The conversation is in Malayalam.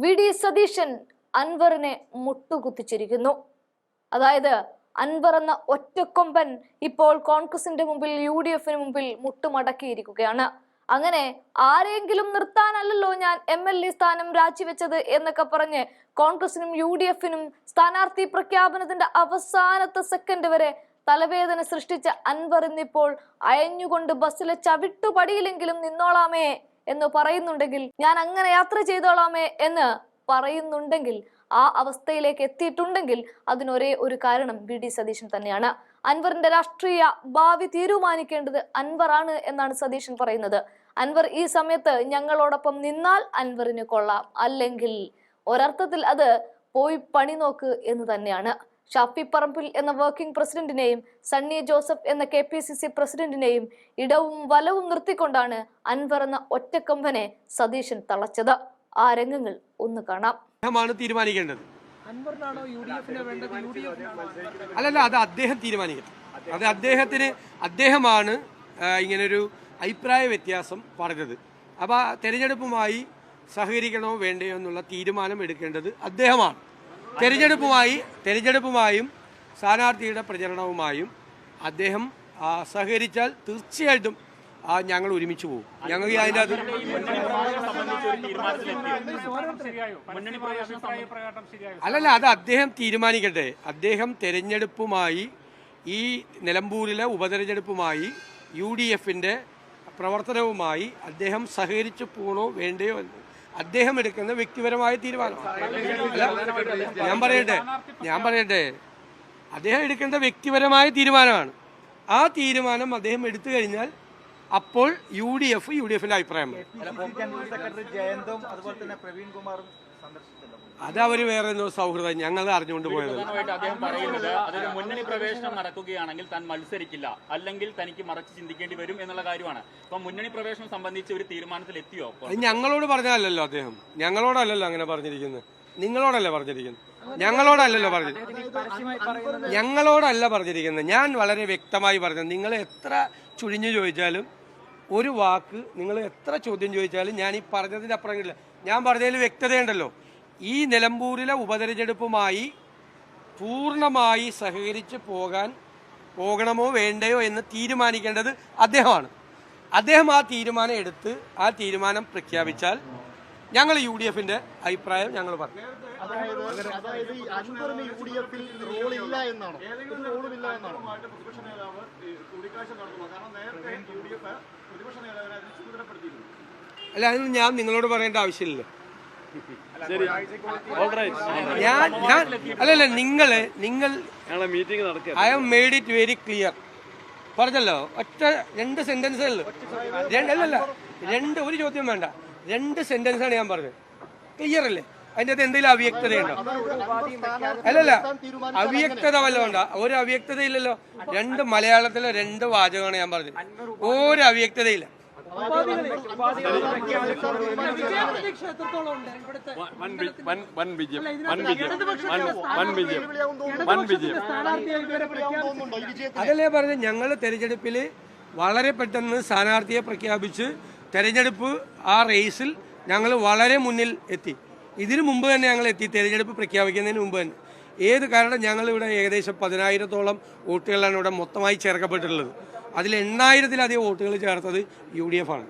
വി. ഡി. സതീശൻ അൻവറിനെ മുട്ടുകുത്തിച്ചിരിക്കുന്നു. അതായത് അൻവർ എന്ന ഒറ്റക്കൊമ്പൻ ഇപ്പോൾ കോൺഗ്രസിന്റെ മുമ്പിൽ യു. ഡി. എഫിന് മുമ്പിൽ മുട്ടുമടക്കിയിരിക്കുകയാണ്. അങ്ങനെ ആരെങ്കിലും നിർത്താനല്ലല്ലോ ഞാൻ എം. എൽ. എ സ്ഥാനം രാജിവെച്ചത് എന്നൊക്കെ പറഞ്ഞ് കോൺഗ്രസിനും യു. ഡി. എഫിനും സ്ഥാനാർത്ഥി പ്രഖ്യാപനത്തിന്റെ അവസാനത്തെ സെക്കൻഡ് വരെ തലവേദന സൃഷ്ടിച്ച അൻവർ ഇന്നിപ്പോൾ അയഞ്ഞുകൊണ്ട് ബസ്സിലെ ചവിട്ടുപടിയിലെങ്കിലും നിന്നോളാമേ എന്ന് പറയുന്നുണ്ടെങ്കിൽ ഞാൻ അങ്ങനെ യാത്ര ചെയ്തോളാമേ എന്ന് പറയുന്നുണ്ടെങ്കിൽ ആ അവസ്ഥയിലേക്ക് എത്തിയിട്ടുണ്ടെങ്കിൽ അതിനൊരേ ഒരു കാരണം വി ഡി സതീശൻ തന്നെയാണ്. അൻവറിന്റെ രാഷ്ട്രീയ ഭാവി തീരുമാനിക്കേണ്ടത് അൻവറാണ് എന്നാണ് സതീശൻ പറയുന്നത്. അൻവർ ഈ സമയത്ത് ഞങ്ങളോടൊപ്പം നിന്നാൽ അൻവറിന് കൊള്ളാം. അല്ലെങ്കിൽ ഒരർത്ഥത്തിൽ അത് പോയി പണി നോക്ക് എന്ന് തന്നെയാണ്. ഷാഫി പറമ്പിൽ എന്ന വർക്കിംഗ് പ്രസിഡന്റിനെയും സണ്ണി ജോസഫ് എന്ന കെ പി സി സി പ്രസിഡന്റിനെയും ഇടവും വലവും നിർത്തിക്കൊണ്ടാണ് അൻവർ എന്ന ഒറ്റക്കമ്പനെ സതീശൻ തളച്ചത്. ആ രംഗങ്ങൾ ഒന്ന് കാണാം. തീരുമാനിക്കേണ്ടത്. അല്ലല്ല അത് അദ്ദേഹം തീരുമാനിക്കണം. അത് അദ്ദേഹത്തിന് അദ്ദേഹമാണ് ഇങ്ങനൊരു അഭിപ്രായ വ്യത്യാസം പറഞ്ഞത്. അപ്പോൾ തെരഞ്ഞെടുപ്പുമായി സഹകരിക്കണോ വേണ്ടയോ എന്നുള്ള തീരുമാനം എടുക്കേണ്ടത് അദ്ദേഹമാണ്. തെരഞ്ഞെടുപ്പുമായി തെരഞ്ഞെടുപ്പുമായും സ്ഥാനാർത്ഥിയുടെ പ്രചരണവുമായും അദ്ദേഹം സഹകരിച്ചാൽ തീർച്ചയായിട്ടും ആ, ഞങ്ങൾ ഒരുമിച്ച് പോകും. ഞങ്ങൾ അതിന്റെ അത് അല്ലല്ല അത് അദ്ദേഹം തീരുമാനിക്കട്ടെ. അദ്ദേഹം തെരഞ്ഞെടുപ്പുമായി ഈ നിലമ്പൂരിലെ ഉപതെരഞ്ഞെടുപ്പുമായി യു ഡി എഫിന്റെ പ്രവർത്തനവുമായി അദ്ദേഹം സഹകരിച്ചു പോകണോ വേണ്ടയോ എന്ന് അദ്ദേഹം എടുക്കുന്ന വ്യക്തിപരമായ തീരുമാനമാണ് ഞാൻ പറയട്ടെ ഞാൻ പറയട്ടെ. അദ്ദേഹം എടുക്കേണ്ട വ്യക്തിപരമായ തീരുമാനമാണ്. ആ തീരുമാനം അദ്ദേഹം എടുത്തു കഴിഞ്ഞാൽ അപ്പോൾ U D F U D എഫിന്റെ അഭിപ്രായം ജയന്തും അതുപോലെ തന്നെ പ്രവീൺ കുമാറും അത് അവർ വേറെ സൗഹൃദം ഞങ്ങൾ അറിഞ്ഞുകൊണ്ട് പോയത്. പ്രധാനമായിട്ട് അദ്ദേഹം പറയുന്നത് അതായത് മുന്നണി പ്രവേശനം നടക്കുകയാണെങ്കിൽ താൻ മത്സരിക്കില്ല അല്ലെങ്കിൽ തനിക്ക് മറച്ച് ചിന്തിക്കേണ്ടി വരും എന്നുള്ള കാര്യമാണ്. അപ്പൊ മുന്നണി പ്രവേശനം സംബന്ധിച്ച് ഒരു തീരുമാനത്തിൽ എത്തിയോ? അത് ഞങ്ങളോട് പറഞ്ഞതല്ലോ അദ്ദേഹം. ഞങ്ങളോടല്ലല്ലോ അങ്ങനെ പറഞ്ഞിരിക്കുന്നത്. നിങ്ങളോടല്ലേ പറഞ്ഞിരിക്കുന്നത്? ഞങ്ങളോടല്ലല്ലോ പറഞ്ഞത് ഞങ്ങളോടല്ല പറഞ്ഞിരിക്കുന്നത്. ഞാൻ വളരെ വ്യക്തമായി പറഞ്ഞത് നിങ്ങൾ എത്ര ചുഴിഞ്ഞു ചോദിച്ചാലും ഒരു വാക്ക് നിങ്ങൾ എത്ര ചോദ്യം ചോദിച്ചാലും ഞാൻ ഈ പറഞ്ഞതിന്റെ അപ്പുറമില്ല ഞാൻ പറഞ്ഞതിൽ വ്യക്തതയുണ്ടല്ലോ. ഈ നിലമ്പൂരിലെ ഉപതെരഞ്ഞെടുപ്പുമായി പൂർണമായി സഹകരിച്ച് പോകാൻ പോകണമോ വേണ്ടയോ എന്ന് തീരുമാനിക്കേണ്ടത് അദ്ദേഹമാണ്. അദ്ദേഹം ആ തീരുമാനം എടുത്ത് ആ തീരുമാനം പ്രഖ്യാപിച്ചാൽ ഞങ്ങൾ യു ഡി എഫിന്റെ അഭിപ്രായം ഞങ്ങൾ പറഞ്ഞു അതായത് എന്നാണോ? എന്നാണോ? അല്ല അത് ഞാൻ നിങ്ങളോട് പറയേണ്ട ആവശ്യമില്ല ഞാൻ ഞാൻ അല്ലല്ല നിങ്ങൾ നിങ്ങൾ I have made it very clear പറഞ്ഞല്ലോ? ഒറ്റ രണ്ട് സെന്റൻസേ സെന്റൻസ് അല്ലല്ല രണ്ട് ഒരു ചോദ്യം വേണ്ട. രണ്ട് സെന്റൻസ് ആണ് ഞാൻ പറഞ്ഞത്. ക്ലിയർ അല്ലേ? അതിന്റെ അകത്ത് എന്തെങ്കിലും അവ്യക്തതയുണ്ടോ? അല്ലല്ല അവ്യക്തത വല്ലതും ഉണ്ടോ ഒരു അവ്യക്തതയില്ലല്ലോ. രണ്ട് മലയാളത്തിലെ രണ്ട് വാചകമാണ് ഞാൻ പറഞ്ഞത്. ഒരു അവ്യക്തതയില്ല. അതല്ലേ പറഞ്ഞ ഞങ്ങൾ തെരഞ്ഞെടുപ്പിൽ വളരെ പെട്ടെന്ന് സ്ഥാനാർത്ഥിയെ പ്രഖ്യാപിച്ച് തെരഞ്ഞെടുപ്പ് ആ റേസിൽ ഞങ്ങൾ വളരെ മുന്നിൽ എത്തി. ഇതിനു മുമ്പ് തന്നെ ഞങ്ങൾ എത്തി തെരഞ്ഞെടുപ്പ് പ്രഖ്യാപിക്കുന്നതിന് മുമ്പ് തന്നെ. ഏത് കാരണം? ഞങ്ങളിവിടെ ഏകദേശം പതിനായിരത്തോളം വോട്ടുകളാണ് ഇവിടെ മൊത്തമായി ചേർക്കപ്പെട്ടിട്ടുള്ളത്. അതിൽ എണ്ണായിരത്തിലധികം വോട്ടുകൾ ചേർത്തത് യു ഡി എഫ് ആണ്.